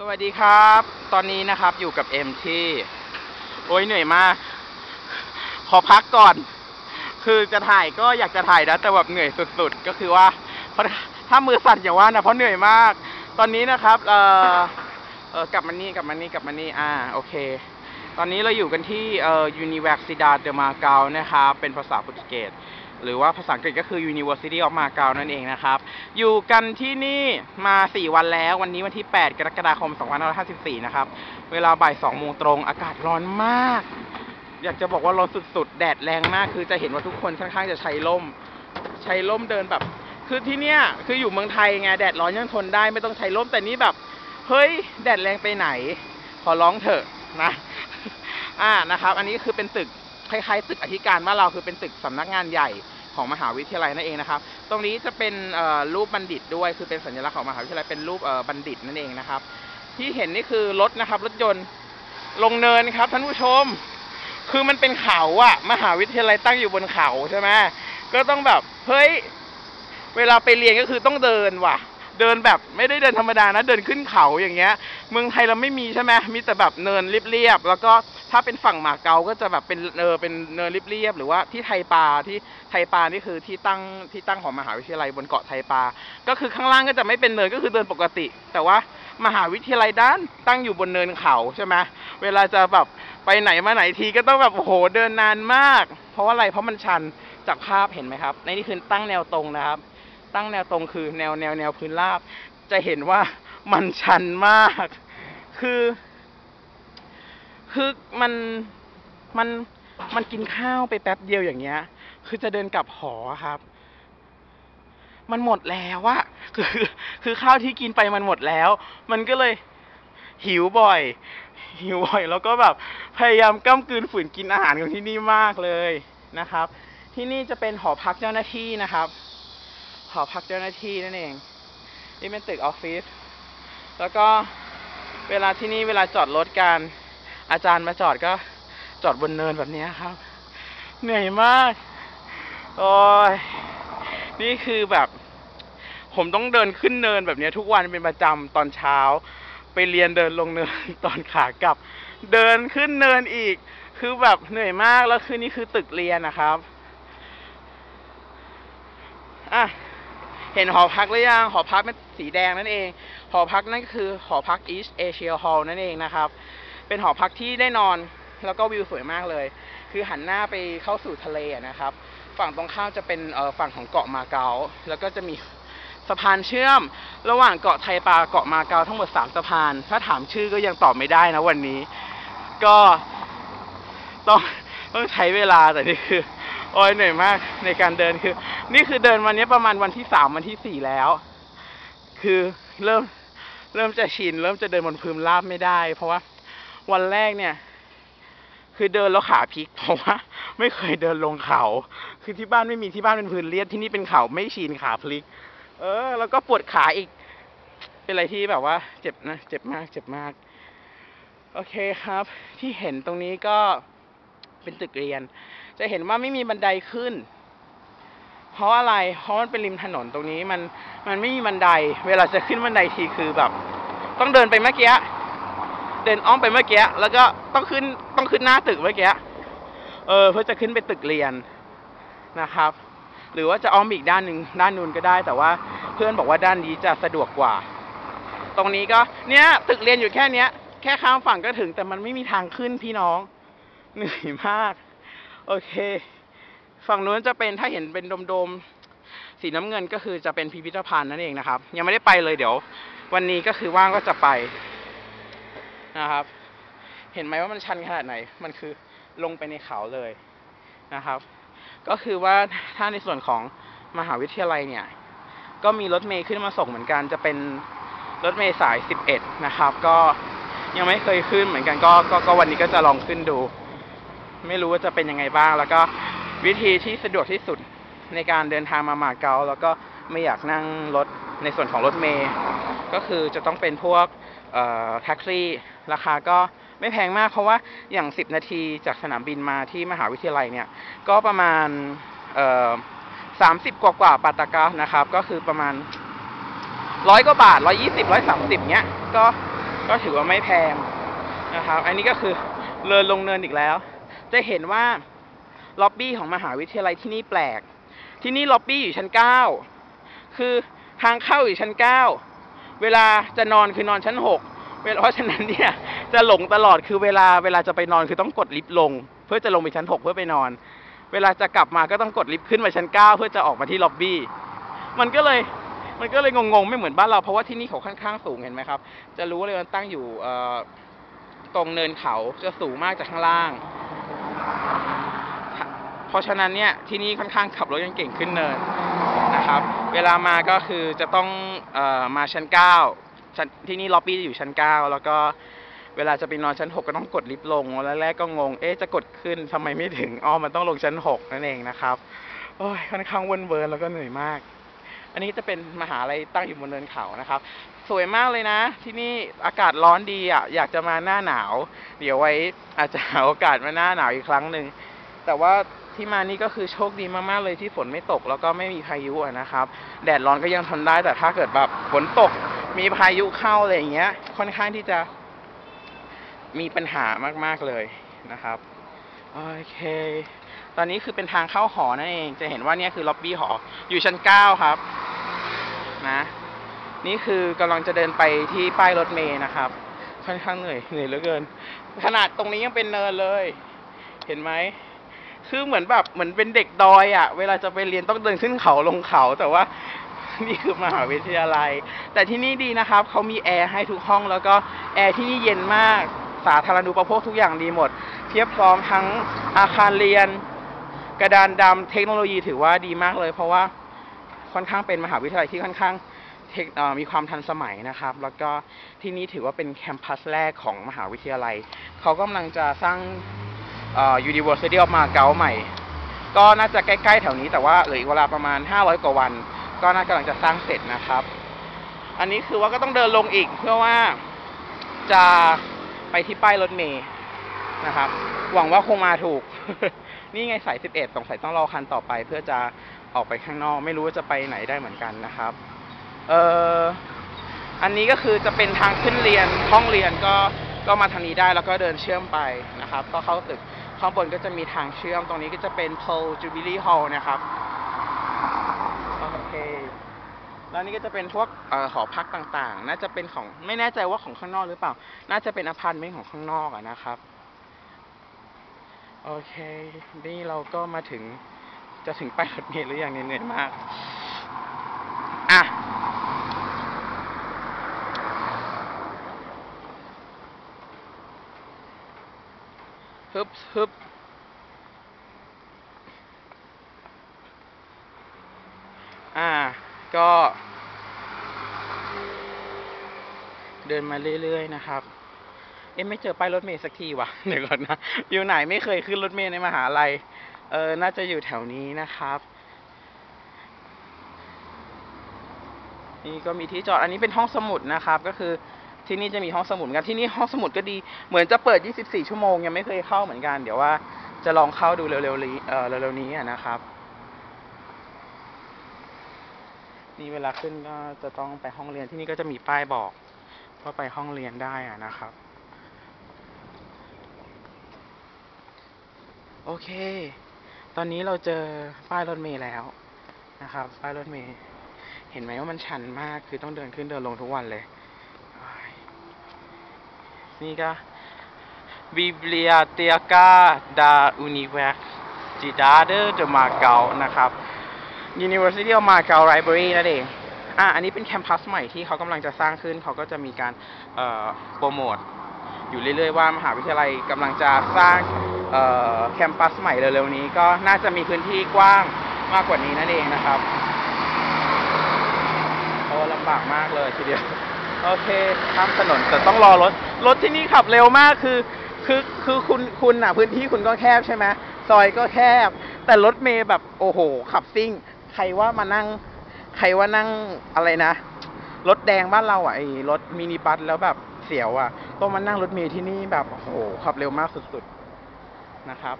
สวัสดีครับ ตอนนี้นะครับอยู่กับเอ็มที่ โอ้ยเหนื่อยมาก ขอพักก่อน คือจะถ่ายก็อยากจะถ่ายนะแต่แบบเหนื่อยสุดๆ ก็คือว่าเพราะถ้ามือสั่นอย่าว่านะเพราะเหนื่อยมาก ตอนนี้นะครับเอ่อเออกลับมานี่กลับมานี่กลับมานี่อ่าโอเค ตอนนี้เราอยู่กันที่เอ่อ Universidad de Macau นะครับเป็นภาษาโปรตุเกส หรือว่าภาษาอังกฤษก็คือ University of Macau นั่นเองนะครับ อยู่กันที่นี่มา 4 วันแล้ว วันนี้วันที่ 8 กรกฎาคม 2554 นะครับ เวลาบ่าย2โมงตรง อากาศร้อนมาก อยากจะบอกว่าร้อนสุดๆ แดดแรงมาก คือจะเห็นว่าทุกคนค่อนข้างจะใช้ร่ม ใช้ร่มเดินแบบ คือที่เนี้ยคืออยู่เมืองไทยไง แดดร้อนยังทนได้ ไม่ต้องใช้ร่ม แต่นี่แบบ เฮ้ย แดดแรงไปไหน ขอร้องเถอะนะ อ่า นะครับ อันนี้คือเป็นตึก คล้ายๆตึกอธิการบ้านเราคือเป็นตึกสำนักงานใหญ่ของมหาวิทยาลัยนั่นเองนะครับ ตรงนี้จะเป็นรูปบัณฑิตด้วยคือเป็นสัญลักษณ์ของมหาวิทยาลัยเป็นรูปบัณฑิตนั่นเองนะครับ ที่เห็นนี่คือรถนะครับรถยนต์ลงเนินครับท่านผู้ชม คือมันเป็นเขาอะมหาวิทยาลัยตั้งอยู่บนเขาใช่ไหมก็ต้องแบบเฮ้ยเวลาไปเรียนก็คือต้องเดินว่ะ เดินแบบไม่ได้เดินธรรมดานะ เดินขึ้นเขาอย่างเงี้ย เมืองไทยเราไม่มีใช่ไหมมีแต่แบบเนินเรียบๆแล้วก็ ถ้าเป็นฝั่งหมาเกาก็จะแบบเป็นเออเป็นเนินเรียบๆหรือว่าที่ไทปาที่ไทปานี่คือที่ตั้งที่ตั้งของมหาวิทยาลัยบนเกาะไทปา ก็คือข้างล่างก็จะไม่เป็นเนินก็คือเดินปกติ แต่ว่ามหาวิทยาลัยด้านตั้งอยู่บนเนินเขาใช่ไหมเวลาจะแบบไปไหนมาไหนทีก็ต้องแบบโอ้โหเดินนานมาก เพราะว่าอะไรเพราะมันชันจากภาพเห็นไหมครับในนี่คือตั้งแนวตรงนะครับ ตั้งแนวตรงคือแนวแนวแนวพื้นราบ จะเห็นว่ามันชันมาก คือ คือมันมันมันกินข้าวไปแป๊บเดียวอย่างเงี้ย คือจะเดินกลับหอครับ มันหมดแล้วอะคือ คือข้าวที่กินไปมันหมดแล้ว มันก็เลยหิวบ่อย หิวบ่อย แล้วก็แบบพยายามก้ำกลืนฝืนกินอาหารของที่นี่มากเลยนะครับ ที่นี่จะเป็นหอพักเจ้าหน้าที่นะครับ หอพักเจ้าหน้าที่นั่นเอง นี่เป็นตึกออฟฟิศ แล้วก็เวลาที่นี่เวลาจอดรถกัน อาจารย์มาจอดก็จอดบนเนินแบบนี้ครับ เหนื่อยมาก โอ้ย นี่คือแบบ ผมต้องเดินขึ้นเนินแบบนี้ทุกวันเป็นประจำตอนเช้า ไปเรียนเดินลงเนินตอนขากลับ เดินขึ้นเนินอีก คือแบบเหนื่อยมากแล้วคือนี่คือตึกเรียนนะครับ อะเห็นหอพักหรือยัง หอพักเป็นสีแดงนั่นเอง หอพักนั่นก็คือหอพัก East Asia Hall นั่นเองนะครับ เป็นหอพักที่ได้นอนแล้วก็วิวสวยมากเลย คือหันหน้าไปเข้าสู่ทะเลนะครับ ฝั่งตรงข้ามจะเป็นฝั่งของเกาะมาเก๊าแล้วก็จะมีสะพานเชื่อม ระหว่างเกาะไทปาเกาะมาเก๊าทั้งหมดสามสะพาน ถ้าถามชื่อก็ยังตอบไม่ได้นะวันนี้ ก็ต้องต้องใช้เวลาแต่นี่คือโอ้ยเหนื่อยมากในการเดินคือ นี่คือเดินวันนี้ประมาณวันที่สามวันที่สี่แล้ว คือเริ่มเริ่มจะชิน เริ่มจะเดินบนพื้นราบไม่ได้ เพราะว่า วันแรกเนี่ย คือเดินแล้วขาพลิก เพราะว่า ไม่เคยเดินลงเขา คือที่บ้านไม่มีที่บ้านเป็นพื้นเรียบที่นี่เป็นเขาไม่ชินขาพลิก เออ แล้วก็ปวดขาอีก เป็นอะไรที่แบบว่า เจ็บนะ เจ็บมาก เจ็บมาก โอเคครับ ที่เห็นตรงนี้ก็เป็นตึกเรียน จะเห็นว่าไม่มีบันไดขึ้น เพราะอะไร เพราะมันเป็นริมถนนตรงนี้มันมันไม่มีบันได เวลาจะขึ้นบันไดทีคือแบบ ต้องเดินไปเมื่อกี้ เดินอ้อมไปเมื่อกี้แล้วก็ต้องขึ้นต้องขึ้นหน้าตึกเมื่อกี้เออเพื่อจะขึ้นไปตึกเรียนนะครับ หรือว่าจะอ้อมอีกด้านหนึ่งด้านนู้นก็ได้ แต่ว่าเพื่อนบอกว่าด้านนี้จะสะดวกกว่า ตรงนี้ก็เนี้ยตึกเรียนอยู่แค่เนี้ย แค่ข้ามฝั่งก็ถึงแต่มันไม่มีทางขึ้นพี่น้องเหนื่อยมาก โอเค ฝั่งนู้นจะเป็นถ้าเห็นเป็นโดมๆสีน้ำเงินก็คือจะเป็นพิพิธภัณฑ์นั่นเองนะครับ ยังไม่ได้ไปเลยเดี๋ยว วันนี้ก็คือว่างก็จะไป นะครับ เห็นไหมว่ามันชันขนาดไหน มันคือลงไปในเขาเลยนะครับ ก็คือว่าถ้าในส่วนของมหาวิทยาลัยเนี่ย ก็มีรถเมย์ขึ้นมาส่งเหมือนกัน จะเป็นรถเมย์สาย 11 นะครับ ก็ยังไม่เคยขึ้นเหมือนกันก็ก็ก็วันนี้ก็จะลองขึ้นดู ไม่รู้ว่าจะเป็นยังไงบ้าง แล้วก็วิธีที่สะดวกที่สุดในการเดินทางมามาเกา แล้วก็ไม่อยากนั่งรถในส่วนของรถเมย์ก็คือจะต้องเป็นพวกแท็กซี่ ราคาก็ไม่แพงมาก เพราะว่าอย่าง 10 นาทีจากสนามบินมาที่มหาวิทยาลัยเนี่ย ก็ประมาณเอ่อสามสิบกว่ากว่าปาตากานะครับ ก็คือประมาณร้อยกว่าบาทร้อยยี่สิบร้อยสามสิบเนี้ย ก็ก็ถือว่าไม่แพงนะครับ อันนี้ก็คือเดินลงเนินอีกแล้ว จะเห็นว่าล็อบบี้ของมหาวิทยาลัยที่นี่แปลก ที่นี่ล็อบบี้อยู่ชั้นเก้าคือทางเข้าอยู่ชั้นเก้าเวลาจะนอนคือนอนชั้นหก เวลาเพราะฉะนั้นเนี่ยจะหลงตลอดคือเวลาเวลาจะไปนอนคือต้องกดลิฟต์ลง เพื่อจะลงไปชั้นหกเพื่อไปนอน เวลาจะกลับมาก็ต้องกดลิฟต์ขึ้นมาชั้นเก้าเพื่อจะออกมาที่ล็อบบี้มันก็เลยมันก็เลยงงๆ ไม่เหมือนบ้านเราเพราะว่าที่นี่เขาค่อนข้างสูงเห็นไหมครับ จะรู้เลยมันตั้งอยู่เออตรงเนินเขาจะสูงมากจากข้างล่าง เพราะฉะนั้นเนี่ยที่นี่ค่อนข้างขับรถยังเก่งขึ้นเนินนะครับ เวลามาก็คือจะต้องเออมาชั้นเก้า ชั้นที่นี่ล็อบบี้อยู่ชั้นเก้าแล้วก็เวลาจะไปนอนชั้นหกก็ต้องกดลิฟต์ลงแล้วแรกก็งง เอ๊ะจะกดขึ้นทำไมไม่ถึงอ๋อมันต้องลงชั้นหกนั่นเองนะครับโอ้ยค่อนข้างเวินเวิร์นแล้วก็เหนื่อยมาก อันนี้จะเป็นมหาลัยตั้งอยู่บนเนินเขานะครับ สวยมากเลยนะ ที่นี่อากาศร้อนดีอะอยากจะมาหน้าหนาว เดี๋ยวไว้อาจจะหาโอกาสมาหน้าหนาวอีกครั้งหนึ่งแต่ว่าที่มานี่ก็คือโชคดีมากๆเลยที่ฝนไม่ตกแล้วก็ไม่มีพายุนะครับ แดดร้อนก็ยังทนได้แต่ถ้าเกิดแบบฝนตก มีพายุเข้าอะไรอย่างเงี้ย ค่อนข้างที่จะมีปัญหามาก ๆ เลยนะครับ โอเค ตอนนี้คือเป็นทางเข้าหอนั่นเอง จะเห็นว่าเนี่ยคือล็อบบี้หอ อยู่ชั้นเก้าครับ นะ นี่คือกำลังจะเดินไปที่ป้ายรถเมย์นะครับ ค่อนข้างเหนื่อยเหนื่อยเหลือเกิน ขนาดตรงนี้ยังเป็นเนินเลย เห็นไหม คือเหมือนแบบเหมือนเป็นเด็กดอยอะ่ะ เวลาจะไปเรียนต้องเดินขึ้นเขาลงเขา แต่ว่า นี่คือมหาวิทยาลัย แต่ที่นี่ดีนะครับเขามีแอร์ให้ทุกห้องแล้วก็แอร์ที่นี่เย็นมากสาธารณูปโภคทุกอย่างดีหมดเพียบพร้อมทั้งอาคารเรียน กระดานดำเทคโนโลยีถือว่าดีมากเลย เพราะว่าค่อนข้างเป็นมหาวิทยาลัยที่ค่อนข้างมีความทันสมัยนะครับ แล้วก็ที่นี่ถือว่าเป็นแคมปัสแรกของมหาวิทยาลัย เขากำลังจะสร้างเอ่อ University of Macau ใหม่ ก็น่าจะใกล้ ๆ แถวนี้แต่ว่าเหลืออีกเวลาประมาณ 500 กว่าวัน ก็น่ากำลังจะสร้างเสร็จนะครับ อันนี้คือว่าก็ต้องเดินลงอีกเพื่อว่าจะไปที่ป้ายรถเมล์นะครับ หวังว่าคงมาถูก นี่ไงสาย11สงสัยต้องรอคันต่อไป เพื่อจะออกไปข้างนอก ไม่รู้ว่าจะไปไหนได้เหมือนกันนะครับ เอ่ออันนี้ก็คือจะเป็นทางขึ้นเรียนห้องเรียนก็ก็มาทางนี้ได้แล้วก็เดินเชื่อมไปนะครับ ก็เข้าตึกข้างบนก็จะมีทางเชื่อมตรงนี้ก็จะเป็น Pearl Jubilee Hall นะครับ แล้วนี่ก็จะเป็นพวกเอ่อหอพักต่างๆ น่าจะเป็นของไม่แน่ใจว่าของข้างนอกหรือเปล่า น่าจะเป็นอพาร์ตเมนต์ของข้างนอกอะนะครับ โอเค นี่เราก็มาถึงจะถึงป้ายรถเมล์หรือยังเนี่ยเหนื่อยมาก อะ ฮึบฮึบอ่า ก็ เดินมาเรื่อยๆนะครับ เอ๊ะไม่เจอป้ายรถเมล์สักทีวะเดี๋ยวก่อนนะ อยู่ไหนไม่เคยขึ้นรถเมล์ในมหาลัย เออ น่าจะอยู่แถวนี้นะครับ นี่ก็มีที่จอด อันนี้เป็นห้องสมุดนะครับ ก็คือที่นี่จะมีห้องสมุดกันที่นี่ห้องสมุดก็ดี เหมือนจะเปิด 24 ชั่วโมง ยังไม่เคยเข้าเหมือนกัน เดี๋ยวว่าจะลองเข้าดูเร็วๆนี้เออเร็วๆนี้นะครับ นี่เวลาขึ้นก็จะต้องไปห้องเรียนที่นี่ก็จะมีป้ายบอกว่าไปห้องเรียนได้อะนะครับ โอเค ตอนนี้เราเจอป้ายรถเมล์แล้วนะครับ ป้ายรถเมล์เห็นไหมว่ามันชันมากคือต้องเดินขึ้นเดินลงทุกวันเลย นี่ก็ Biblioteca da Universidade de Macau นะครับ University of Macau Library นั่นเองอะอันนี้เป็นแคมปัสใหม่ที่เขากำลังจะสร้างขึ้น เขาก็จะมีการโปรโมทอยู่เรื่อยๆว่ามหาวิทยาลัยกำลังจะสร้างแคมปัสใหม่เร็วๆนี้ ก็น่าจะมีพื้นที่กว้างมากกว่านี้นั่นเองนะครับโอ้ลำบากมากเลยทีเดียว โอเคข้ามถนนแต่ต้องรอรถ รถที่นี่ขับเร็วมากคือคือคือคุณคุณอะ พื้นที่คุณก็แคบใช่ไหมซอยก็แคบ แต่รถเมย์แบบโอ้โห ขับซิ่ง ครว่ามานั่ง ใครว่านั่งอะไรนะรถแดงบ้านเราอะไอ้รถมินิบัสแล้วแบบเสียวอะต้องมานั่งรถเมล์ที่นี่แบบโอ้โหขับเร็วมากสุดๆนะครับ